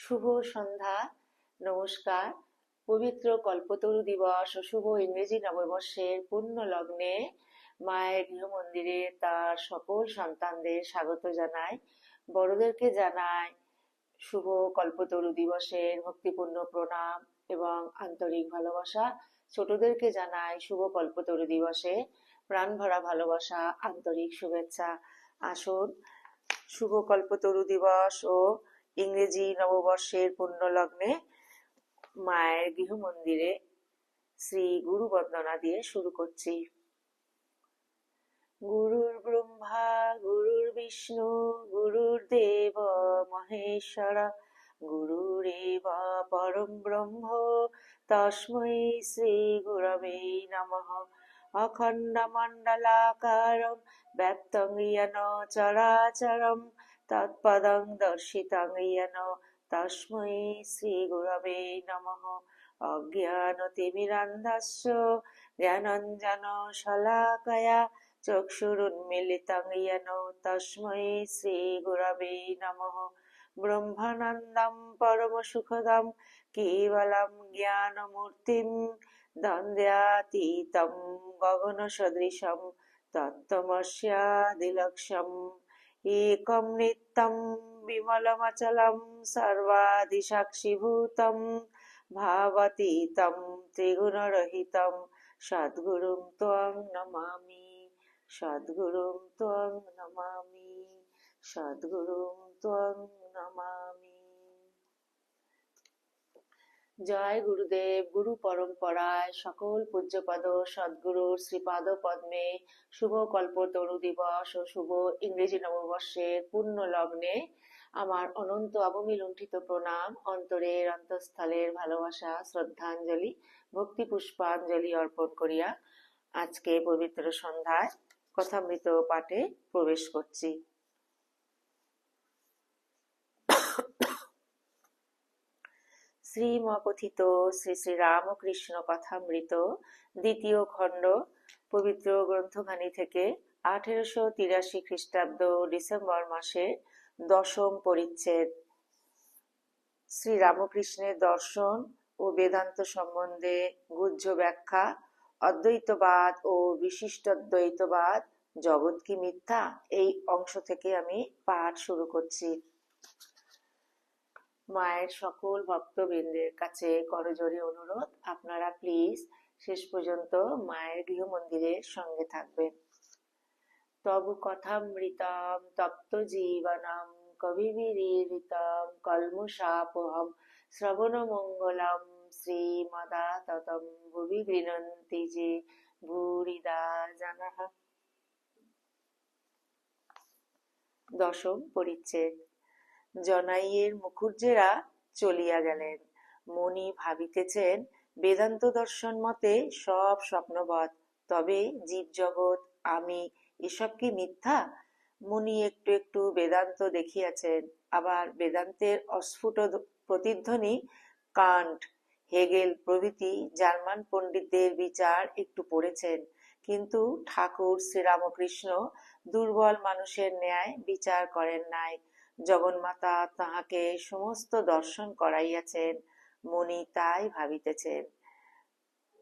শুভ সন্ধ্যা, নমস্কার। পবিত্র কল্পতরু দিবস ও শুভ ইংরেজি নববর্ষের পূর্ণ লগ্নে মায়ের গৃহ মন্দিরে তার সকল সন্তানদের স্বাগত জানাই। বড়দেরকে জানায় শুভ কল্পতরু দিবসের ভক্তিপূর্ণ প্রণাম এবং আন্তরিক ভালোবাসা। ছোটদেরকে জানাই শুভ কল্পতরু দিবসে প্রাণ ভরা ভালোবাসা, আন্তরিক শুভেচ্ছা। আসুন, শুভ কল্পতরু দিবস ও ইংরেজি নববর্ষের পুণ্যলগ্নে মায়ের গৃহমন্দিরে শ্রী গুরু বন্দনা দিয়ে শুরু করছি। গুরুর ব্রহ্মা, গুরুর বিষ্ণু, গুরুর দেব মহেশ্বরা, গুরুরেব পরম ব্রহ্ম, তস্মৈ শ্রী গুরবে নম। অখণ্ড অখণ্ডমণ্ডলাকারম ব্যক্ত চরাচরম তৎপদং দর্শিতং येन তস্मै শ্রীগুরবে নমঃ অজ্ঞানতিমিরান্ধস্য জ্ঞানঞ্জনশলাকয়া চক্ষুরুন্মিলিতং येन তস্मै শ্রীগুরবে নমঃ ব্রহ্মানন্দম পরমসুখদম কেবলম জ্ঞানমূর্তিম দ্বন্দ্বাতীতম গগনসদৃশম एकं नित्यं विमलमचलं सर्वाधिसाक्षिभूतं भावतीतं त्रिगुणरहितं सद्गुरुं त्वं नमामि सद्गुरुं त्वं नमामि सद्गुरुं त्वं नमामि জয় গুরুদেব, গুরু পরম্পরায় সকল পূজ্যপদ সদ্গুরুর শ্রীপাদ পদ্মে শুভ কল্প তরু দিবস ও শুভ ইংরেজি নববর্ষের পূর্ণ লগ্নে আমার অনন্ত অবমি লুণ্ঠিত প্রণাম, অন্তরের অন্তঃস্থলের ভালোবাসা, শ্রদ্ধাঞ্জলি, ভক্তি পুষ্পাঞ্জলি অর্পণ করিয়া আজকে পবিত্র সন্ধ্যায় কথামৃত পাঠে প্রবেশ করছি। শ্রীমকথিত শ্রী শ্রী রামকৃষ্ণ কথামৃত, দ্বিতীয় খণ্ড, পবিত্র গ্রন্থখানি থেকে আঠেরোশো তিরাশি খ্রিস্টাব্দ ডিসেম্বর মাসে দশম পরিচ্ছেদ। শ্রী রামকৃষ্ণের দর্শন ও বেদান্ত সম্বন্ধে গুহ্য ব্যাখ্যা, অদ্বৈতবাদ ও বিশিষ্টদ্বৈতবাদ, জগৎ কি মিথ্যা? এই অংশ থেকে আমি পাঠ শুরু করছি। মায়ের সকল ভক্তবৃন্দের কাছে করজোরে অনুরোধ। আপনারা প্লিজ শেষ পর্যন্ত মায়ের গৃহ মন্দিরের সঙ্গে থাকবেন। তবু কথামৃতম তপ্ত জীবনম কবিবিরীরিতম কলমুষাপহম শ্রবণ মঙ্গলম শ্রীমদা ততম ভুবি গৃণন্তি যে ভূরিদা জানাহ। দশম পরিচ্ছেদ। জনাইয়ের মুখুজ্জেরা চলিয়া গেলেন। মনি ভাবিতেছেন, বেদান্ত দর্শন মতে সব স্বপ্নবৎ তবে জীবজগৎ, আমি, এসব কি মিথ্যা? মুনি একটু একটু বেদান্ত দেখিয়াছেন, আবার বেদান্তের অস্ফুট প্রতিধ্বনি কান্ট হেগেল প্রভৃতি জার্মান পণ্ডিতদের বিচার একটু পড়েছেন, কিন্তু ঠাকুর শ্রীরামকৃষ্ণ দুর্বল মানুষের ন্যায় বিচার করেন নাই। জগন্মাতা তাহাকে সমস্ত দর্শন করাইয়াছেন। মনি তাই ভাবিতেছেন,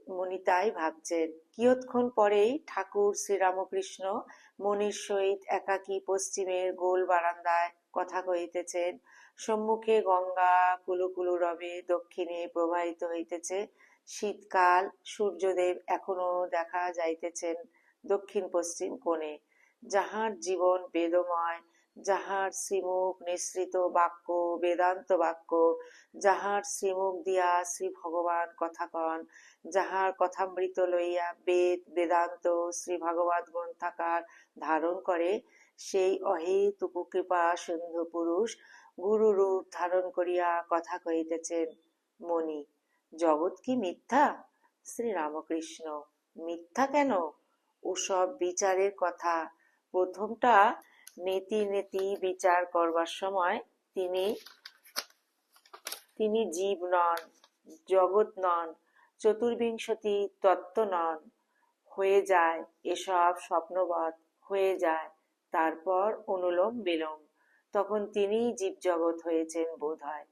মনি তাই ভাবছেন, কিয়ৎক্ষণ পরেই ঠাকুর শ্রীরামকৃষ্ণ মনির সহিত একাকী পশ্চিমের গোল বারান্দায় কথা কহিতেছেন। সম্মুখে গঙ্গা কুলুকুলু রবে দক্ষিণে প্রবাহিত হইতেছে। শীতকাল, সূর্যদেব এখনও দেখা যাইতেছেন দক্ষিণ পশ্চিম কোণে। যাহার জীবন বেদময় যাহার শ্রীমুখ নিঃসৃত বাক্য, বেদান্ত বাক্য, যাহার শ্রীমুখ দিয়া শ্রী ভগবান কথা কন যাহার কথামৃত লইয়া বেদ, বেদান্ত শ্রী ভাগবত গ্রন্থাকার ধারণ করে, সেই অহেতুক কৃপা সিন্ধু পুরুষ গুরু রূপ ধারণ করিয়া কথা কহিতেছেন, মণি, জগৎ কি মিথ্যা? শ্রী রামকৃষ্ণ মিথ্যা কেন? ওসব বিচারের কথা। প্রথমটা নীতি নীতি বিচার করবার সময় তিনি তিনি জীব নন, জগৎ নন, চতুর্বিংশতি তত্ত্ব নন। হয়ে যায় এসব স্বপ্নবাদ হয়ে যায় তারপর অনুলোম বিলোম। তখন তিনি জীব জগৎ হয়েছেন বোধ হয়।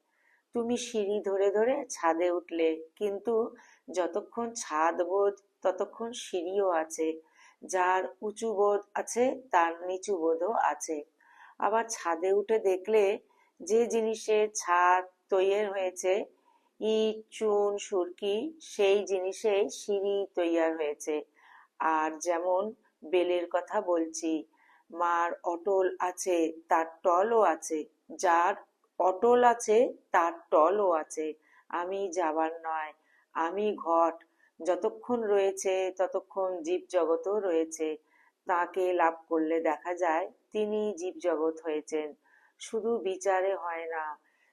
তুমি সিঁড়ি ধরে ধরে ছাদে উঠলে, কিন্তু যতক্ষণ ছাদ বোধ, ততক্ষণ সিঁড়িও আছে। যার উঁচু বোধ আছে, তার নিচু বোধও আছে। আবার ছাদে উঠে দেখলে যে জিনিসের ছাদ তৈরি হয়েছে, ইট, চুন, সুরকি, সেই জিনিসে সিঁড়ি তৈয়ার হয়েছে। আর যেমন বেলের কথা বলছি, মার অটল আছে, তার টলও আছে। যার অটল আছে, তার টলও আছে। আমি যাবার নয়, আমি ঘট যতক্ষণ রয়েছে, ততক্ষণ জীব জগতও রয়েছে। তাকে লাভ করলে দেখা যায়, তিনি জীব জগৎ হয়েছেন। শুধু বিচারে হয় না,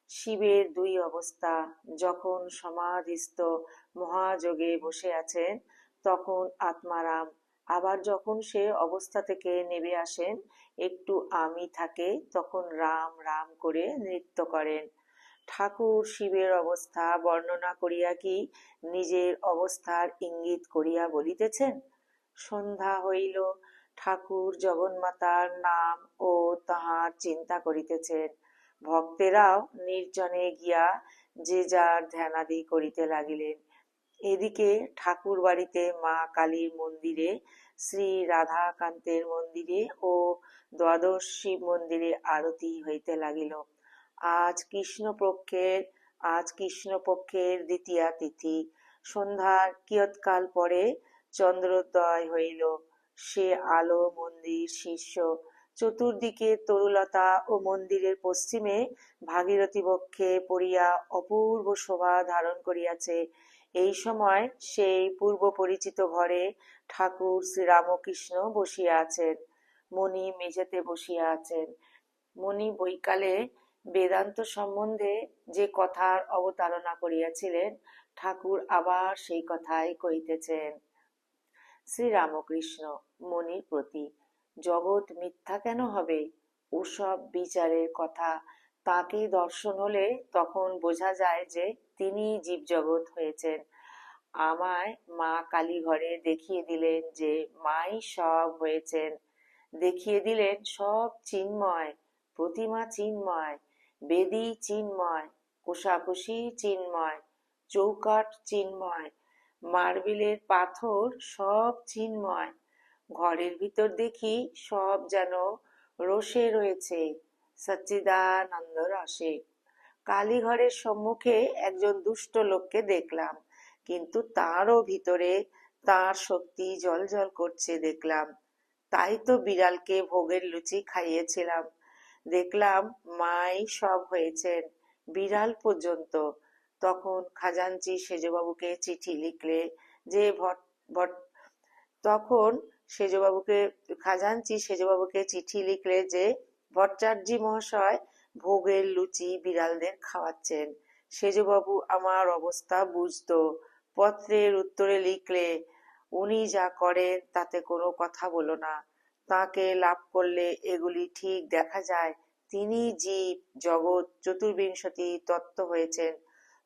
শিবের দুই অবস্থা, যখন সমাধিস্থ মহাযোগে বসে আছেন, তখন আত্মারাম। আবার যখন সে অবস্থা থেকে নেমে আসেন, একটু আমি থাকে, তখন রাম রাম করে নৃত্য করেন। ঠাকুর শিবের অবস্থা বর্ণনা করিয়া কি নিজের অবস্থার ইঙ্গিত করিয়া বলিতেছেন? সন্ধ্যা হইল, ঠাকুর জগন্মাতার নাম ও তাহার চিন্তা করিতেছেন। ভক্তেরাও নির্জনে গিয়া যে যার ধ্যানাদি করিতে লাগিলেন। এদিকে ঠাকুর বাড়িতে মা কালীর মন্দিরে, শ্রী রাধাকান্তের মন্দিরে ও দ্বাদশ শিব মন্দিরে আরতি হইতে লাগিল। আজ কৃষ্ণপক্ষের আজ কৃষ্ণপক্ষের দ্বিতীয়া তিথি। সন্ধ্যার কিয়ৎকাল পরে চন্দ্রোদয় হইল। সে আলো মন্দির শীর্ষ। চতুর্দিকে তরুলতা ও মন্দিরের পশ্চিমে ভাগীরথী বক্ষে পড়িয়া অপূর্ব শোভা ধারণ করিয়াছে। এই সময় সেই পূর্ব পরিচিত ঘরে ঠাকুর শ্রীরামকৃষ্ণ বসিয়া আছেন। মণি মেঝেতে বসিয়া আছেন। মণি বৈকালে বেদান্ত সম্বন্ধে যে কথার অবতারণা করিয়াছিলেন, ঠাকুর আবার সেই কথাই কইতেছেন শ্রীরামকৃষ্ণ, মনির প্রতি, জগৎ মিথ্যা কেন হবে? ওসব বিচারের কথা তাকে দর্শন হলে তখন বোঝা যায় যে তিনি জীবজগৎ হয়েছেন। আমায় মা কালী ঘরে দেখিয়ে দিলেন যে মাই সব হয়েছেন। দেখিয়ে দিলেন সব চিন্ময়, প্রতিমা চিন্ময় বেদি চিন্ময়, কোষাকুষি চিন্ময় চৌকাট চিন্ময়, মার্বেলের পাথর সব চিন্ময়। ঘরের ভিতর দেখি সব যেন রসে রয়েছে, সচ্চিদানন্দ রসে। কালীঘরের সম্মুখে একজন দুষ্ট লোককে দেখলাম, কিন্তু তারও ভিতরে তার শক্তি জল জল করছে দেখলাম। তাই তো বিড়ালকে ভোগের লুচি খাইয়েছিলাম। দেখলাম মাই সব হয়েছেন। বিড়াল পর্যন্ত। তখন খাজাঞ্চি সেজবাবুকে চিঠি লিখলে যে তখন সেজবাবুকে, খাজাঞ্চি সেজবাবুকে চিঠি লিখলে যে ভট্টাচার্যি মহাশয় ভোগের লুচি বিড়ালদের খাওয়াচ্ছেন। সেজবাবু আমার অবস্থা বুঝতো। পত্রের উত্তরে লিখলে, উনি যা করেন তাতে কোনো কথা বলো না। তাকে লাভ করলে এগুলি ঠিক দেখা যায়। তিনি জীব, জগৎ, চতুর্বিংশতি তত্ত্ব হয়েছেন।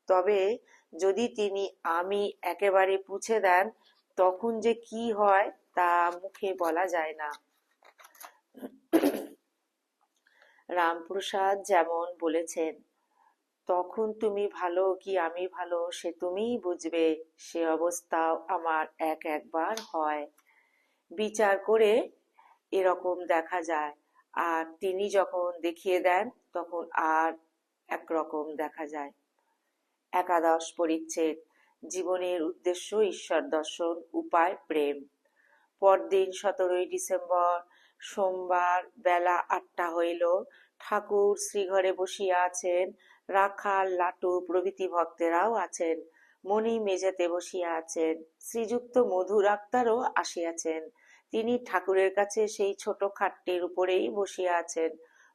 তবে যদি তিনি আমি একেবারে পুছে দেন, তখন যে কি হয় তা মুখে বলা যায় না। রামপ্রসাদ যেমন বলেছেন, তখন তুমি ভালো কি আমি ভালো সে তুমিই বুঝবে, সে অবস্থাও আমার এক একবার হয়। বিচার করে এরকম দেখা যায়। আর তিনি যখন দেখিয়ে দেন, তখন আর একরকম দেখা যায়। একাদশ পরিচ্ছেদ, জীবনের উদ্দেশ্য ঈশ্বর দর্শন, উপায় প্রেম। পরদিন সতেরোই ডিসেম্বর, সোমবার বেলা আটটা হইল, ঠাকুর শ্রীঘরে বসিয়া আছেন, রাখাল, লাটু প্রভৃতি ভক্তেরাও আছেন, মণি মেঝেতে বসিয়া আছেন, শ্রীযুক্ত মধুর আক্তারও আসিয়াছেন। তিনি ঠাকুরের কাছে সেই ছোট খাটটির উপরেই বসিয়া আছেন।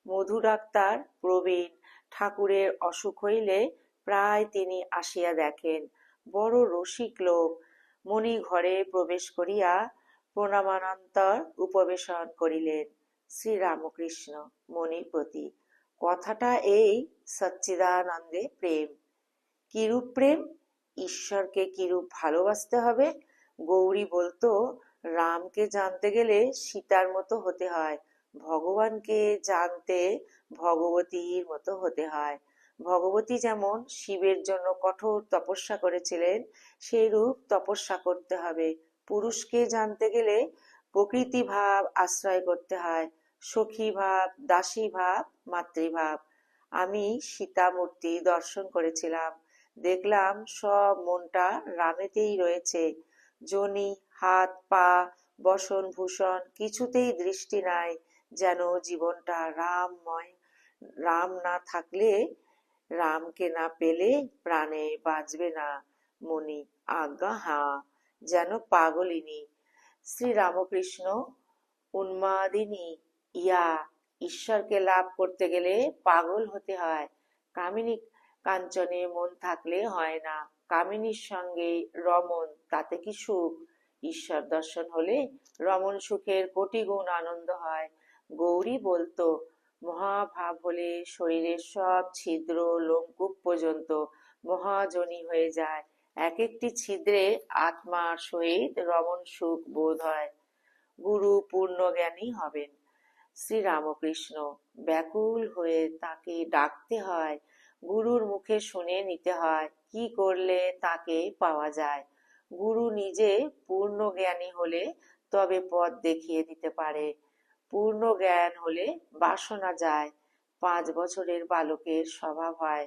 মধুর আক্তার, প্রবীণ, ঠাকুরের অসুখ হইলে প্রায় তিনি আসিয়া দেখেন। বড় রসিক লোক। মণি ঘরে প্রবেশ করিয়া প্রণামানন্তর উপবেশন করিলেন। শ্রীরামকৃষ্ণ, মণির প্রতি। কথাটা এই, সচ্চিদানন্দে প্রেম। কিরূপ প্রেম? ঈশ্বরকে কিরূপ ভালোবাসতে হবে? গৌরী বলতো রামকে জানতে গেলে সীতার মতো হতে হয়। ভগবানকে জানতে ভগবতীর মতো হতে হয়। ভগবতী যেমন শিবের জন্য কঠোর তপস্যা করেছিলেন, সেইরূপ তপস্যা করতে হবে। পুরুষকে জানতে গেলে প্রকৃতি ভাব আশ্রয় করতে হয়। সখী ভাব দাসী ভাব মাতৃভাব। আমি সীতা মূর্তি দর্শন করেছিলাম। দেখলাম সব মনটা রামেতেই রয়েছে। জনি হাত, পা, বসন, ভূষণ, কিছুতেই দৃষ্টি নাই যেন জীবনটা রামময়। রাম না থাকলে, রামকে না পেলে প্রাণে বাঁচবে না মনি। আজ্ঞা হা যেন পাগলিনী। শ্রী রামকৃষ্ণ উন্মাদিনী, ইয়া, ঈশ্বরকে লাভ করতে গেলে পাগল হতে হয়। কামিনী কাঞ্চনে মন থাকলে হয় না। কামিনীর সঙ্গে রমন, তাতে কি সুখ? ঈশ্বর দর্শন হলে রমন সুখের কোটি গুণ আনন্দ হয়। গৌরী বলতো, মহাভাব হলে শরীরের সব ছিদ্র লোমকূপ পর্যন্ত মহাজনী হয়ে যায়। এক একটি ছিদ্রে আত্মার সহিত রমন সুখ বোধ হয়। গুরু পূর্ণ জ্ঞানী হবেন। শ্রীরামকৃষ্ণ, ব্যাকুল হয়ে তাকে ডাকতে হয়। গুরুর মুখে শুনে নিতে হয়, কি করলে তাকে পাওয়া যায়? গুরু নিজে পূর্ণ জ্ঞানী হলে তবে পথ দেখিয়ে দিতে পারে। পূর্ণ জ্ঞান হলে বাসনা যায়, পাঁচ বছরের বালকের স্বভাব হয়।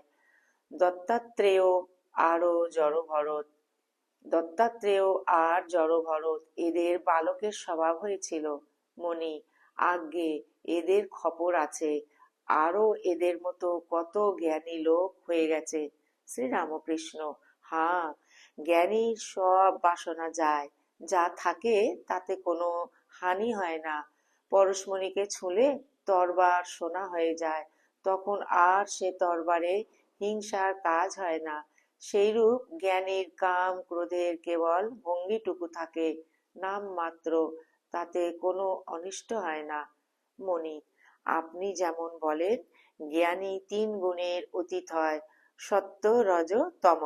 দত্তাত্রেয় আরও জড় ভরত। দত্তাত্রেয় আর জড় ভরত এদের বালকের স্বভাব হয়েছিল মনি, আজ্ঞে এদের খবর আছে আরও এদের মতো কত জ্ঞানী লোক হয়ে গেছে। শ্রীরামকৃষ্ণ হ্যাঁ জ্ঞানীর সব বাসনা যায়। যা থাকে তাতে কোনো হানি হয় না। পরশমণিকে ছুঁলে তরবার সোনা হয়ে যায়। তখন আর সে তরবারে হিংসার কাজ হয় না। সেইরূপ জ্ঞানীর কাম ক্রোধের কেবল ভঙ্গিটুকু থাকে। নাম মাত্র, তাতে কোনো অনিষ্ট হয় না। মনি আপনি যেমন বলেন, জ্ঞানী তিন গুণের অতীত হয়। সত্য, রজ, তম।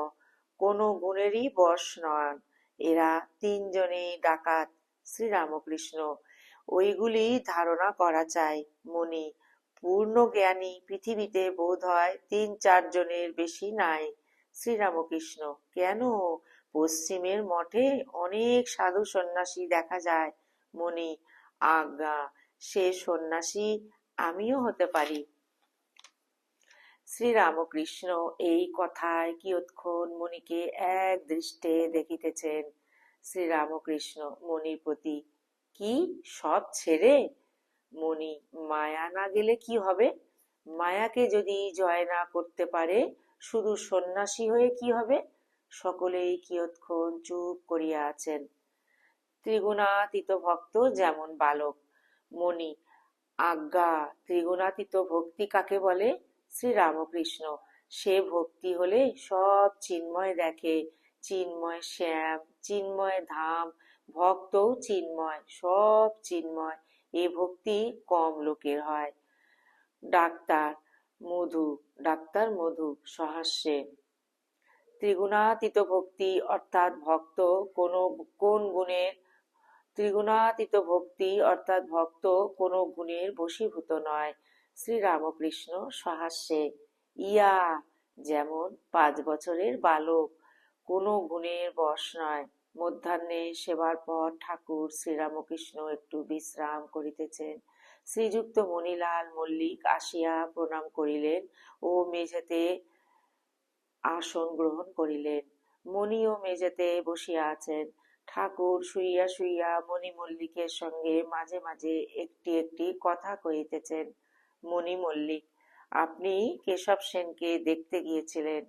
কোনো গুণেরই বশ নন। এরা তিনজনেই ডাকাত, শ্রীরামকৃষ্ণ। ওইগুলি ধারণা করা চাই মনি। পূর্ণ জ্ঞানী পৃথিবীতে বোধ হয় তিন চারজনের বেশি নাই, শ্রীরামকৃষ্ণ। কেন? পশ্চিমের মঠে অনেক সাধু সন্ন্যাসী দেখা যায়, মনি। আজ্ঞা, সে সন্ন্যাসী আমিও হতে পারি। শ্রীরামকৃষ্ণ এই কথায় কিয়ৎক্ষণ মণিকে এক দৃষ্টে দেখিতেছেন। শ্রীরামকৃষ্ণ মণির প্রতি কি সব ছেড়ে মণি মায়া না গেলে কি হবে? মায়াকে যদি জয় না করতে পারে, শুধু সন্ন্যাসী হয়ে কি হবে? সকলেই কিয়ৎক্ষণ চুপ করিয়া আছেন। ত্রিগুণাতীত ভক্ত যেমন বালক। মণি আজ্ঞা, ত্রিগুণাতীত ভক্তি কাকে বলে? শ্রী রামকৃষ্ণ সে ভক্তি হলে সব চিন্ময় দেখে। চিন্ময় শ্যাম, চিন্ময় ধাম ভক্তও চিন্ময়, সব চিন্ময়। এ ভক্তি কম লোকের হয়। ডাক্তার মধু ডাক্তার মধু সহাস্যে ত্রিগুণাতীত ভক্তি অর্থাৎ ভক্ত কোন কোন গুণের, ত্রিগুণাতীত ভক্তি অর্থাৎ ভক্ত কোন গুণের বশীভূত নয়। শ্রীরামকৃষ্ণ সহাস্যে, ইয়া, যেমন পাঁচ বছরের বালক, কোনো গুণের বশ নয়। মধ্যাহ্নে সেবার পর ঠাকুর শ্রীরামকৃষ্ণ একটু বিশ্রাম করিতেছেন। শ্রীযুক্ত মণিলাল মল্লিক আসিয়া প্রণাম করিলেন ও মেঝেতে আসন গ্রহণ করিলেন। মণি ও মেঝেতে বসিয়া আছেন। ঠাকুর শুইয়া শুইয়া মণি মল্লিকের সঙ্গে মাঝে মাঝে একটি একটি কথা কহিতেছেন। মণি মল্লিক। আপনি কেশব সেনকে দেখতে গিয়েছিলেন?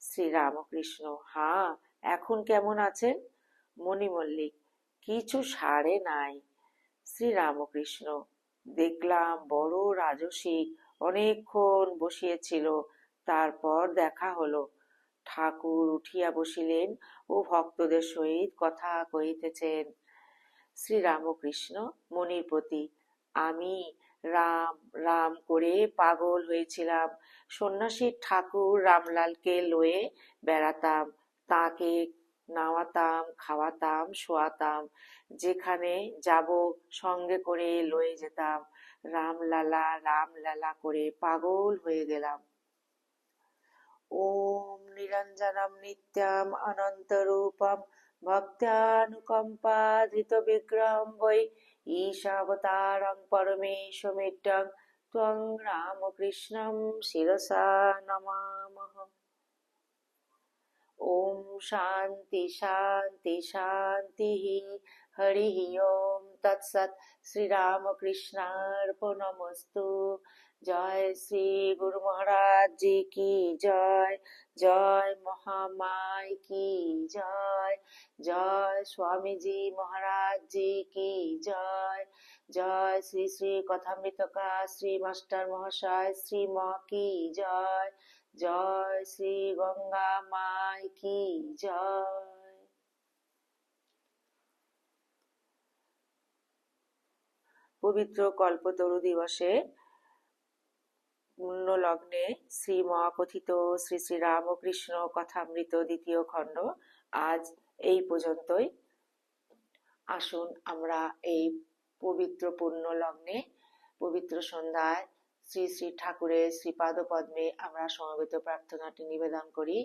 শ্রী রামকৃষ্ণ। হ্যাঁ এখন কেমন আছেন? মণি মল্লিক। কিছু সারে নাই। শ্রী রামকৃষ্ণ। দেখলাম বড় রাজসিক অনেকক্ষণ বসিয়েছিল। তারপর দেখা হলো। ঠাকুর উঠিয়া বসিলেন ও ভক্তদের সহিত কথা কহিতেছেন। শ্রীরামকৃষ্ণ মনির প্রতি, আমি রাম রাম করে পাগল হয়েছিলাম। সন্ন্যাসী ঠাকুর রামলালকে লয়ে বেড়াতাম, তাকে নাওয়াতাম, খাওয়াতাম, শোয়াতাম, যেখানে যাব সঙ্গে করে লয়ে যেতাম। রামলালা রামলালা করে পাগল হয়ে গেলাম। ওম নিরঞ্জনম নিত্যম অনন্তরূপম ভক্তানুকম্পা ধৃত বিক্রম বৈ ईशावतारं परमेशमिड्डं त्वं रामकृष्णं शिरसा नमामः ॐ शान्ति शान्ति शान्तिः हरिः ॐ तत्सत् श्रीरामकृष्णार्पणमस्तु জয় শ্রী গুরু মহারাজ জি কি জয় জয় মহামায় কি জয় জয় স্বামীজি মহারাজ জি কি জয় জয় শ্রী শ্রী কথামৃতকা শ্রী মাস্টার মহাশয় শ্রী ম কি জয় জয় শ্রী গঙ্গা মায় কি জয়। পবিত্র কল্পতরু দিবসে পূর্ণ লগ্নে শ্রী মহাকথিত শ্রী শ্রী রামকৃষ্ণ কথামৃত দ্বিতীয় খণ্ড। আজ এই পর্যন্তই। আসুন আমরা এই পবিত্র পূর্ণ লগ্নে, পবিত্র সন্ধ্যায় শ্রী শ্রী ঠাকুরের শ্রীপাদ পদ্মে আমরা সমবেত প্রার্থনাটি নিবেদন করি।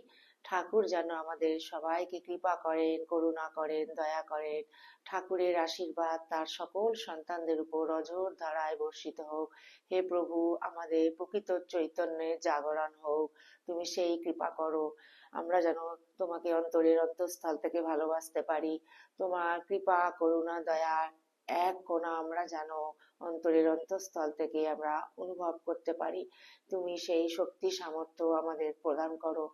ঠাকুর যেন আমাদের সবাইকে কৃপা করেন, করুণা করেন, দয়া করেন। ঠাকুরের আশীর্বাদ তার সকল সন্তানদের উপর অজর ধারায় বর্ষিত হোক। হে প্রভু, আমাদের প্রকৃত চৈতন্যের জাগরণ হোক। তুমি সেই কৃপা করো। আমরা যেন তোমাকে অন্তরের অন্তঃস্থল থেকে ভালোবাসতে পারি। তোমার কৃপা, করুণা, দয়া এক কোণা আমরা যেন অন্তরের অন্তঃস্থল থেকে আমরা অনুভব করতে পারি। তুমি সেই শক্তি সামর্থ্য আমাদের প্রদান করো।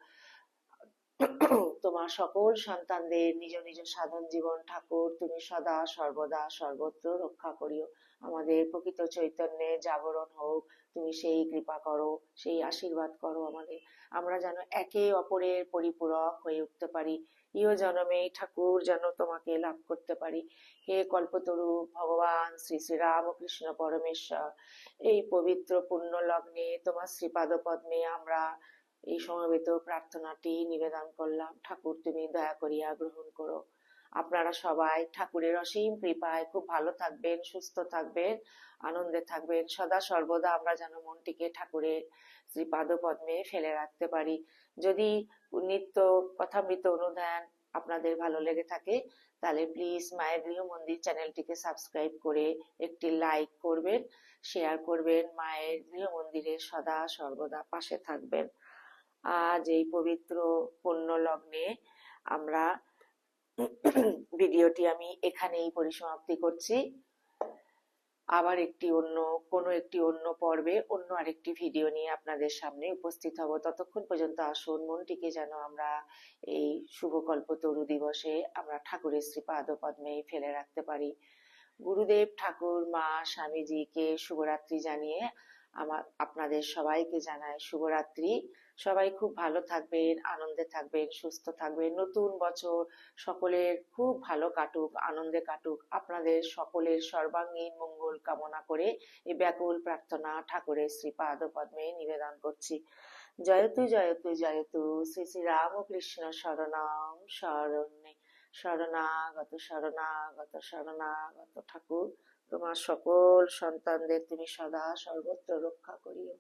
তোমার সকল সন্তানদের নিজ নিজ সাধন জীবন ঠাকুর, তুমি সদা, সর্বদা, সর্বত্র রক্ষা করিও। আমাদের প্রকৃত চৈতন্যে জাগরণ হোক, তুমি সেই কৃপা করো, সেই আশীর্বাদ করো আমাদের। আমরা যেন একে অপরের পরিপূরক হয়ে উঠতে পারি। ইহ জনমে ঠাকুর যেন তোমাকে লাভ করতে পারি। হে কল্পতরু, ভগবান শ্রী শ্রী রামকৃষ্ণ পরমেশ্বর, এই পবিত্র পুণ্য লগ্নে তোমার শ্রীপাদ পদ্মে আমরা এই সমবেত প্রার্থনাটি নিবেদন করলাম। ঠাকুর, তুমি দয়া করিয়া গ্রহণ করো। আপনারা সবাই ঠাকুরের অসীম কৃপায় খুব ভালো থাকবেন, সুস্থ থাকবেন, আনন্দে থাকবেন। সদা সর্বদা আমরা যেন মনটিকে ঠাকুরের শ্রীপাদ পদ্মে ফেলে রাখতে পারি। যদি নিত্য কথামৃত অনুদান আপনাদের ভালো লেগে থাকে, তাহলে প্লিজ মায়ের গৃহ মন্দির চ্যানেলটিকে সাবস্ক্রাইব করে একটি লাইক করবেন শেয়ার করবেন। মায়ের গৃহ মন্দিরের সদা সর্বদা পাশে থাকবেন। আজ এই পবিত্র পুণ্য লগ্নে আমরা ভিডিওটি আমি এখানেই পরিসমাপ্তি করছি। আবার একটি অন্য, কোনো একটি অন্য পর্বে অন্য আরেকটি ভিডিও নিয়ে আপনাদের সামনে উপস্থিত হব। ততক্ষণ পর্যন্ত আসুন, মনটিকে যেন আমরা এই শুভকল্প তরু দিবসে আমরা ঠাকুরের শ্রীপাদ পদ্মে ফেলে রাখতে পারি। গুরুদেব ঠাকুর, মা, স্বামীজিকে শুভরাত্রি জানিয়ে আমার, আপনাদের সবাইকে জানায় শুভরাত্রি। সবাই খুব ভালো থাকবেন, আনন্দে থাকবেন, সুস্থ থাকবেন। নতুন বছর সকলের খুব ভালো কাটুক, আনন্দে কাটুক। আপনাদের সকলের সর্বাঙ্গীন মঙ্গল কামনা করে এই ব্যাকুল প্রার্থনা ঠাকুরের শ্রীপাদ পদ্মে নিবেদন করছি। জয়তু জয়তু জয়তু, শ্রী শ্রী রামকৃষ্ণ শরণাম শরণ্যে। শরণাগত শরণাগত শরণাগত ঠাকুর। তোমার সকল সন্তানদের তুমি সদা সর্বত্র রক্ষা করিও।